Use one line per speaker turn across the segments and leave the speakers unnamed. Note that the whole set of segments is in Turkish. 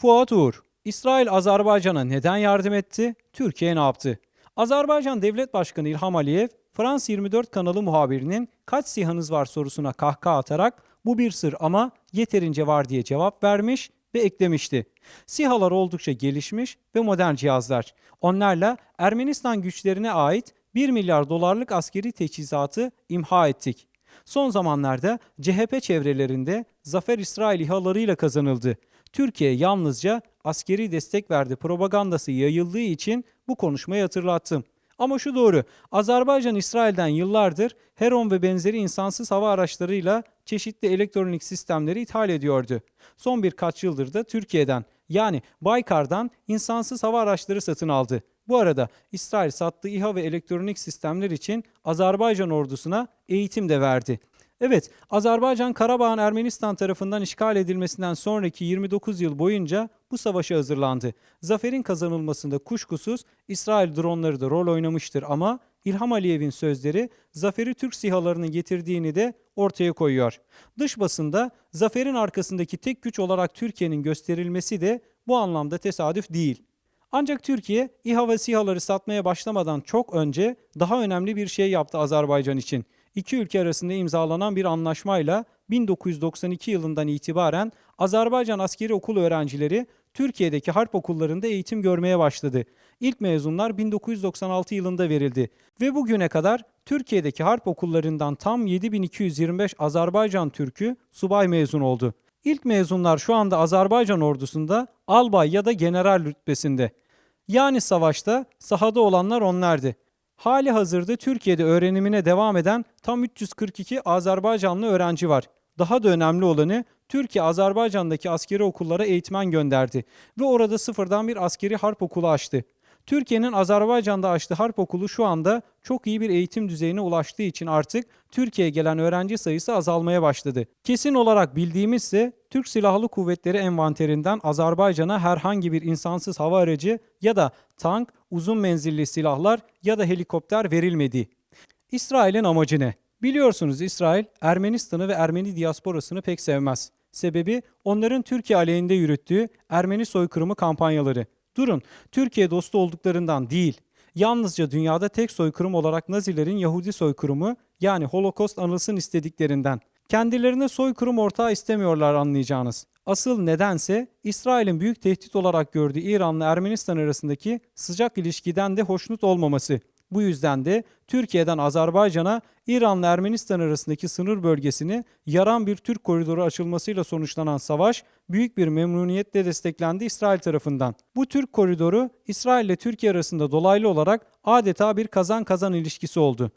Fuat Uğur, İsrail Azerbaycan'a neden yardım etti? Türkiye ne yaptı? Azerbaycan Devlet Başkanı İlham Aliyev, Frans 24 kanalı muhabirinin kaç sihanız var sorusuna kahkaha atarak bu bir sır ama yeterince var diye cevap vermiş ve eklemişti. SİHA'lar oldukça gelişmiş ve modern cihazlar. Onlarla Ermenistan güçlerine ait 1 milyar dolarlık askeri teçhizatı imha ettik. Son zamanlarda CHP çevrelerinde Zafer İsrail İHA'larıyla kazanıldı. Türkiye yalnızca askeri destek verdi propagandası yayıldığı için bu konuşmayı hatırlattım. Ama şu doğru, Azerbaycan İsrail'den yıllardır Heron ve benzeri insansız hava araçlarıyla çeşitli elektronik sistemleri ithal ediyordu. Son birkaç yıldır da Türkiye'den yani Baykar'dan insansız hava araçları satın aldı. Bu arada İsrail sattığı İHA ve elektronik sistemler için Azerbaycan ordusuna eğitim de verdi. Evet, Azerbaycan Karabağ'ın Ermenistan tarafından işgal edilmesinden sonraki 29 yıl boyunca bu savaşa hazırlandı. Zaferin kazanılmasında kuşkusuz İsrail dronları da rol oynamıştır ama İlham Aliyev'in sözleri zaferi Türk sihalarının getirdiğini de ortaya koyuyor. Dış basında zaferin arkasındaki tek güç olarak Türkiye'nin gösterilmesi de bu anlamda tesadüf değil. Ancak Türkiye İHA ve SİHA'ları satmaya başlamadan çok önce daha önemli bir şey yaptı Azerbaycan için. İki ülke arasında imzalanan bir anlaşmayla 1992 yılından itibaren Azerbaycan askeri okul öğrencileri Türkiye'deki harp okullarında eğitim görmeye başladı. İlk mezunlar 1996 yılında verildi ve bugüne kadar Türkiye'deki harp okullarından tam 7225 Azerbaycan Türk'ü subay mezun oldu. İlk mezunlar şu anda Azerbaycan ordusunda albay ya da general rütbesinde. Yani savaşta sahada olanlar onlardı. Hali hazırda Türkiye'de öğrenimine devam eden tam 342 Azerbaycanlı öğrenci var. Daha da önemli olanı Türkiye Azerbaycan'daki askeri okullara eğitmen gönderdi ve orada sıfırdan bir askeri harp okulu açtı. Türkiye'nin Azerbaycan'da açtığı harp okulu şu anda çok iyi bir eğitim düzeyine ulaştığı için artık Türkiye'ye gelen öğrenci sayısı azalmaya başladı. Kesin olarak bildiğimiz ise Türk Silahlı Kuvvetleri envanterinden Azerbaycan'a herhangi bir insansız hava aracı ya da tank, uzun menzilli silahlar ya da helikopter verilmedi. İsrail'in amacı ne? Biliyorsunuz İsrail Ermenistan'ı ve Ermeni diasporasını pek sevmez. Sebebi onların Türkiye aleyhinde yürüttüğü Ermeni soykırımı kampanyaları. Durun, Türkiye dostu olduklarından değil. Yalnızca dünyada tek soykırım olarak Nazilerin Yahudi soykırımı yani Holocaust anılsın istediklerinden. Kendilerine soykırım ortağı istemiyorlar anlayacağınız. Asıl nedense İsrail'in büyük tehdit olarak gördüğü İran'la Ermenistan arasındaki sıcak ilişkiden de hoşnut olmaması. Bu yüzden de Türkiye'den Azerbaycan'a İran'la Ermenistan arasındaki sınır bölgesini yaran bir Türk koridoru açılmasıyla sonuçlanan savaş büyük bir memnuniyetle desteklendi İsrail tarafından. Bu Türk koridoru İsrail ile Türkiye arasında dolaylı olarak adeta bir kazan kazan ilişkisi oldu.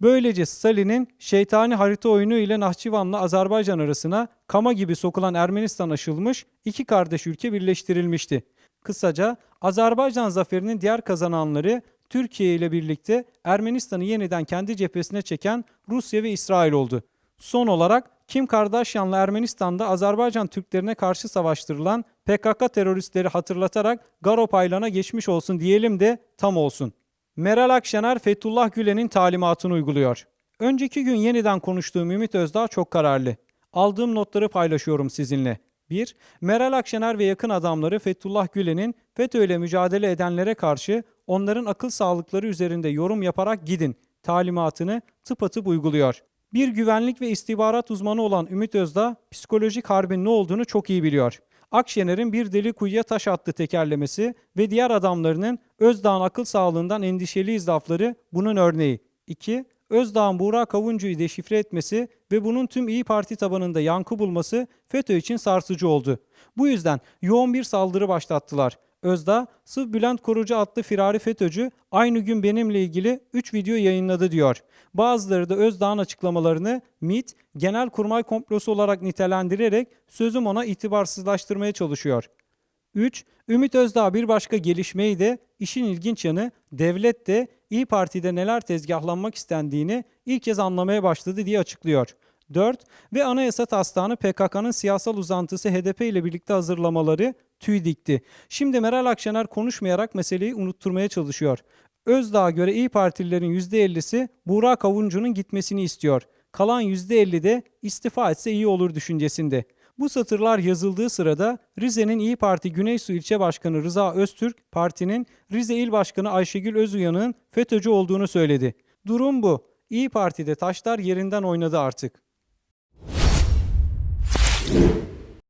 Böylece Stalin'in şeytani harita oyunu ile Nahçıvan'la Azerbaycan arasına kama gibi sokulan Ermenistan aşılmış, iki kardeş ülke birleştirilmişti. Kısaca Azerbaycan zaferinin diğer kazananları Türkiye ile birlikte Ermenistan'ı yeniden kendi cephesine çeken Rusya ve İsrail oldu. Son olarak Kim Kardashian'la Ermenistan'da Azerbaycan Türklerine karşı savaştırılan PKK teröristleri hatırlatarak Garo paylana geçmiş olsun diyelim de tam olsun. Meral Akşener Fethullah Gülen'in talimatını uyguluyor. Önceki gün yeniden konuştuğum Ümit Özdağ çok kararlı. Aldığım notları paylaşıyorum sizinle. 1. Meral Akşener ve yakın adamları Fethullah Gülen'in FETÖ ile mücadele edenlere karşı onların akıl sağlıkları üzerinde yorum yaparak gidin talimatını tıpatıp uyguluyor. Bir güvenlik ve istihbarat uzmanı olan Ümit Özdağ psikolojik harbin ne olduğunu çok iyi biliyor. Akşener'in bir deli kuyuya taş attı tekerlemesi ve diğer adamlarının Özdağ'ın akıl sağlığından endişeli izdafları bunun örneği. 2. Özdağ'ın Buğra Kavuncu'yu deşifre etmesi ve bunun tüm İyi Parti tabanında yankı bulması FETÖ için sarsıcı oldu. Bu yüzden yoğun bir saldırı başlattılar. Özdağ, Sıv Bülent Korucu adlı firari FETÖ'cü aynı gün benimle ilgili 3 video yayınladı diyor. Bazıları da Özdağ'ın açıklamalarını MİT, genelkurmay komplosu olarak nitelendirerek sözüm ona itibarsızlaştırmaya çalışıyor. 3. Ümit Özdağ bir başka gelişmeyi de işin ilginç yanı devlet de İyi Parti'de neler tezgahlanmak istendiğini ilk kez anlamaya başladı diye açıklıyor. 4. Ve anayasa taslağını PKK'nın siyasal uzantısı HDP ile birlikte hazırlamaları tüy dikti. Şimdi Meral Akşener konuşmayarak meseleyi unutturmaya çalışıyor. Özdağ'a göre İyi Partililerin %50'si Buğra Kavuncu'nun gitmesini istiyor. Kalan %50 de istifa etse iyi olur düşüncesinde. Bu satırlar yazıldığı sırada Rize'nin İyi Parti Güneysu İlçe Başkanı Rıza Öztürk, partinin Rize İl Başkanı Ayşegül Özuyan'ın FETÖ'cü olduğunu söyledi. Durum bu. İyi Parti'de taşlar yerinden oynadı artık.